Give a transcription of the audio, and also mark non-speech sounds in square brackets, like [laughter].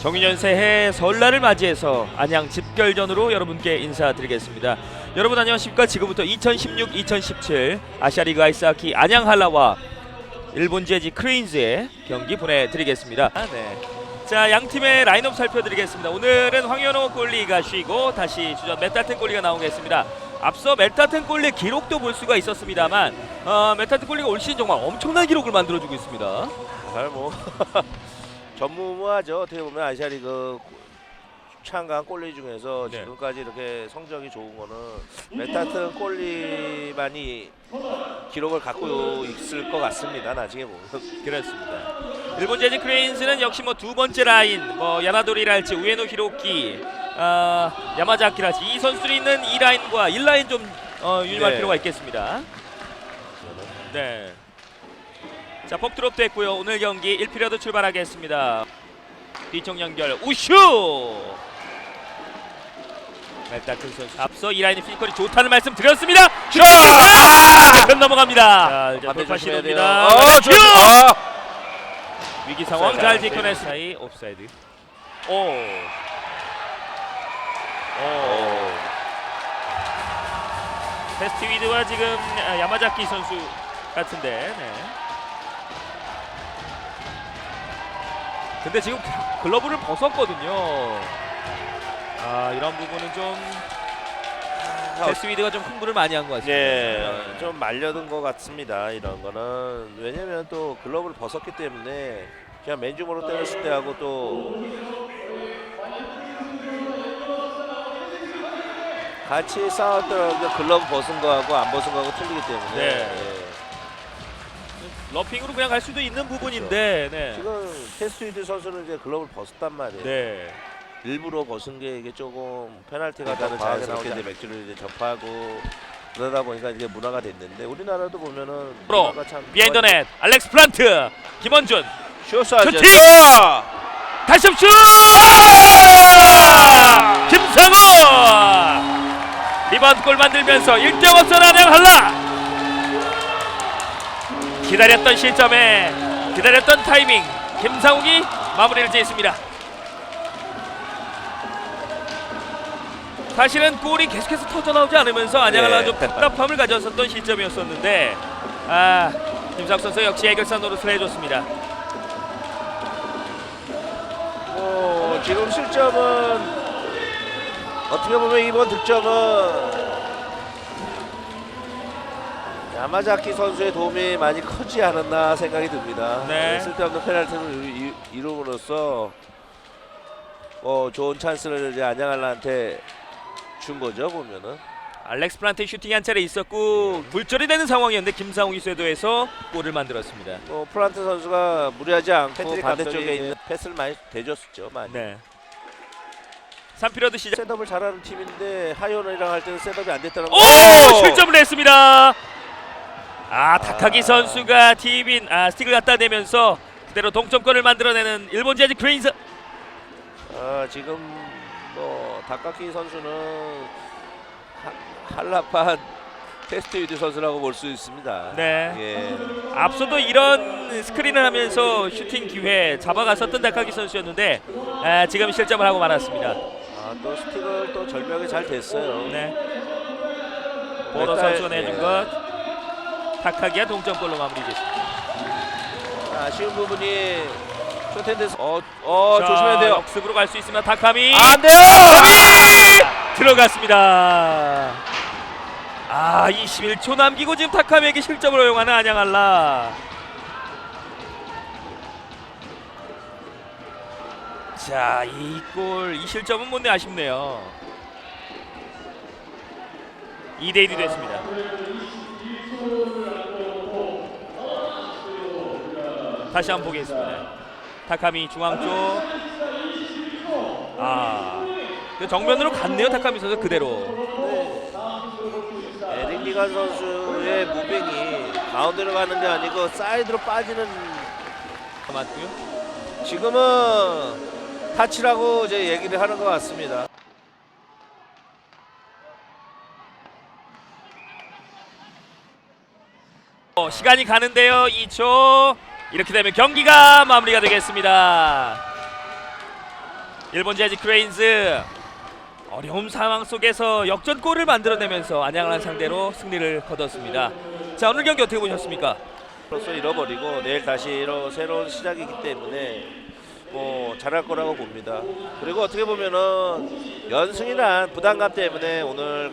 정유년 새해 설날을 맞이해서 안양 집결전으로 여러분께 인사드리겠습니다. 여러분 안녕하십니까? 지금부터 2016-2017 아시아리그 아이스하키 안양 한라와 일본 제지 크레인즈의 경기 보내드리겠습니다. 아, 네. 자, 양 팀의 라인업 살펴드리겠습니다. 오늘은 황현호 골리가 쉬고 다시 주전 메타텐 골리가 나오겠습니다. 앞서 메타텐 골리 기록도 볼 수가 있었습니다만 어, 메타텐 골리가 올 시즌 정말 엄청난 기록을 만들어주고 있습니다. 정말 뭐 [laughs] 전무후무하죠. 어떻게 보면 아시아리그 참가한 꼴리 중에서 네. 지금까지 이렇게 성적이 좋은 거는 메타튼 꼴리만이 기록을 갖고 있을 것 같습니다. 나중에 보면. 그렇습니다. 일본 제지 크레인즈는 역시 뭐 두 번째 라인 뭐 야나도리랄지 우에노 히로키 아, 야마자키랄지 이 선수들이 있는 이 라인과 1라인 좀 어, 유념할 네. 필요가 있겠습니다. 네. 자, 폭드롭 됐고요. 오늘 경기 1피리어드 출발하겠습니다. 뒤쪽 연결 우슈! 멜타튼 선수 앞서 이 라인의 피지컬이 좋다는 말씀 드렸습니다. 슛! 아! 편 넘어갑니다. 자, 이제 반대 돌파 조심해야 돼요. 시도입니다. 어, 슛! 저, 아, 위기 상황 옵사이드, 잘 옵사이드. 사이 옵사이드. 오. 오. 오. 페스티위드와 지금 아, 야마자키 선수 같은데. 네. 근데 지금 글러브를 벗었거든요. 아 이런 부분은 좀 페스티위드가 좀 흥분을 많이 한 것 같습니다. 네, 좀 말려든 것 같습니다. 이런 거는 왜냐면 또 글러브를 벗었기 때문에 그냥 맨줌으로 때렸을 때하고 또 같이 싸웠던 글러브 벗은 거하고 안 벗은 거하고 틀리기 때문에 네. 예. 러핑으로 그냥 갈 수도 있는 부분인데. 네. 지금 테스트위드 선수는 이제 글러브를 벗었단 말이에요. 네. 일부러 벗은 게 이게 조금 페널티가 일단은 더 자연스럽게 이제 맥주를 이제 접하고 그러다 보니까 이게 문화가 됐는데 우리나라도 보면은 프로 문화가 참 비하인더넷 알렉스 플란트 김원준 쇼사죠. 슈팅! 다시 슛! 김상우! 리바운드 골 만들면서 1대 앞선 안양 한라! 기다렸던 시점에 기다렸던 타이밍 김상욱이 마무리를 지었습니다. 사실은 골이 계속해서 터져 나오지 않으면서 안양 네. 한라가 좀 답답함을 가졌었던 시점이었었는데 아 김상욱 선수 역시 해결사 노릇을 해줬습니다. 뭐 지금 실점은 어떻게 보면 이번 득점은 야마자키 선수의 도움이 많이 크지 않았나 생각이 듭니다. 네. 쓸데없는 페널티를 이- 이룸으로써 뭐 좋은 찬스를 이제 안양할라한테 준 거죠 보면은. 알렉스 플란테 슈팅이 한 차례 있었고 굴절이 되는 상황이었는데 김상욱이 쇄도해서 골을 만들었습니다. 뭐 프란트 선수가 무리하지 않고 패트릭 반대쪽에 감독이 있는 패스를 많이 대줬었죠 많이. 네. 3피리어드 시작. 셋업을 잘하는 팀인데 하이오너랑 할 때는 셋업이 안 됐다는 거. 오! 실점을 했습니다. 아, 타카기 선수가 팀인 아, 스틱을 갖다 대면서 그대로 동점골을 만들어내는 일본 제지 크레인즈. 아, 지금 뭐 다카키 선수는 하, 한라판 테스트 위드 선수라고 볼 수 있습니다. 네. 예. 앞서도 이런 스크린을 하면서 슈팅 기회 잡아갔었던 타카기 선수였는데 아, 지금 실점을 하고 말았습니다. 아, 또 스틱을 또 절벽에 잘 됐어요. 네. 보러 일단, 선수가 내준 예. 것 타카기가 동점골로 마무리됐습니다. 아쉬운 부분이 쇼텐데스 어, 어 조심해야 돼요. 역습으로 갈 수 있으면 타카미. 아, 안 돼요. 타카미 들어갔습니다. 아, 21초 남기고 지금 타카미에게 실점을 허용하는 안양할라. 자, 이 골, 이 실점은 뭔데 아쉽네요. 2대 1이 됐습니다. 다시 한번 보겠습니다. 타카미 중앙 쪽. 아, 그 정면으로 갔네요. 타카미 선수 그대로. 에릭 리간 선수의 무빙이 가운데로 가는 게 아니고 사이드로 빠지는 맞고요. 지금은 타치라고 이제 얘기를 하는 것 같습니다. 어, 시간이 가는데요. 2초. 이렇게 되면 경기가 마무리가 되겠습니다. 일본 재즈 크레인즈 어려운 상황 속에서 역전골을 만들어내면서 안양을 상대로 승리를 거뒀습니다. 자 오늘 경기 어떻게 보셨습니까? 벌써 잃어버리고 내일 다시 새로운 시작이기 때문에 뭐 잘할 거라고 봅니다. 그리고 어떻게 보면은 연승이란 부담감 때문에 오늘